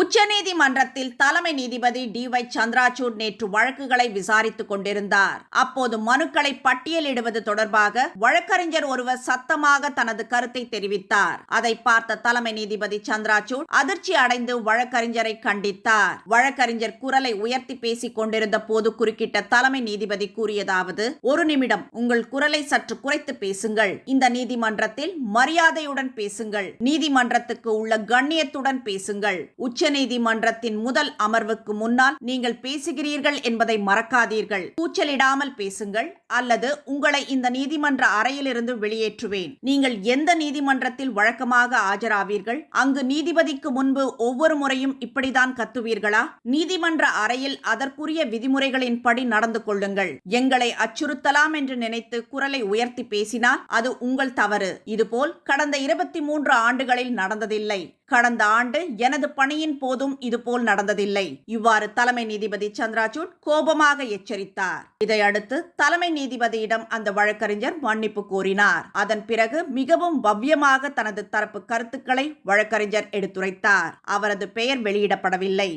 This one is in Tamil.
உச்சநீதிமன்றத்தில் தலைமை நீதிபதி டி ஒய் சந்திராசூட் நேற்று வழக்குகளை விசாரித்துக் கொண்டிருந்தார். அப்போது மனுக்களை பட்டியலிடுவது தொடர்பாக வழக்கறிஞர் ஒருவர் சத்தமாக தனது கருத்தை தெரிவித்தார். அதை பார்த்த தலைமை நீதிபதி சந்திராசூட் அதிர்ச்சி அடைந்து வழக்கறிஞரை கண்டித்தார். வழக்கறிஞர் குரலை உயர்த்தி பேசிக் கொண்டிருந்த போது குறுக்கிட்ட தலைமை நீதிபதி கூறியதாவது ஒரு நிமிடம் உங்கள் குரலை சற்று குறைத்து பேசுங்கள். இந்த நீதிமன்றத்தில் மரியாதையுடன் பேசுங்கள். நீதிமன்றத்துக்கு உள்ள கண்ணியத்துடன் பேசுங்கள். உச்ச உச்சநீதிமன்றத்தின் முதல் அமர்வுக்கு முன்னால் நீங்கள் பேசுகிறீர்கள் என்பதை மறக்காதீர்கள். கூச்சலிடாமல் பேசுங்கள் அல்லது உங்களை இந்த நீதிமன்ற அறையிலிருந்து வெளியேற்றுவேன். நீங்கள் எந்த நீதிமன்றத்தில் வழக்கமாக ஆஜராவீர்கள்? அங்கு நீதிபதிக்கு முன்பு ஒவ்வொரு முறையும் இப்படிதான் கத்துவீர்களா? நீதிமன்ற அறையில் அதற்குரிய விதிமுறைகளின்படி நடந்து கொள்ளுங்கள். எங்களை அச்சுறுத்தலாம் என்று நினைத்து குரலை உயர்த்தி பேசினால் அது உங்கள் தவறு. இதுபோல் கடந்த இருபத்தி மூன்று ஆண்டுகளில் நடந்ததில்லை. கடந்த ஆண்டு எனது பணியின் போதும் இதுபோல் நடந்ததில்லை. இவ்வாறு தலைமை நீதிபதி சந்திராசூட் கோபமாக எச்சரித்தார். இதையடுத்து தலைமை நீதிபதியிடம் அந்த வழக்கறிஞர் மன்னிப்பு கோரினார். அதன் பிறகு மிகவும் பவ்யமாக தனது தரப்பு கருத்துக்களை வழக்கறிஞர் எடுத்துரைத்தார். அவரது பெயர் வெளியிடப்படவில்லை.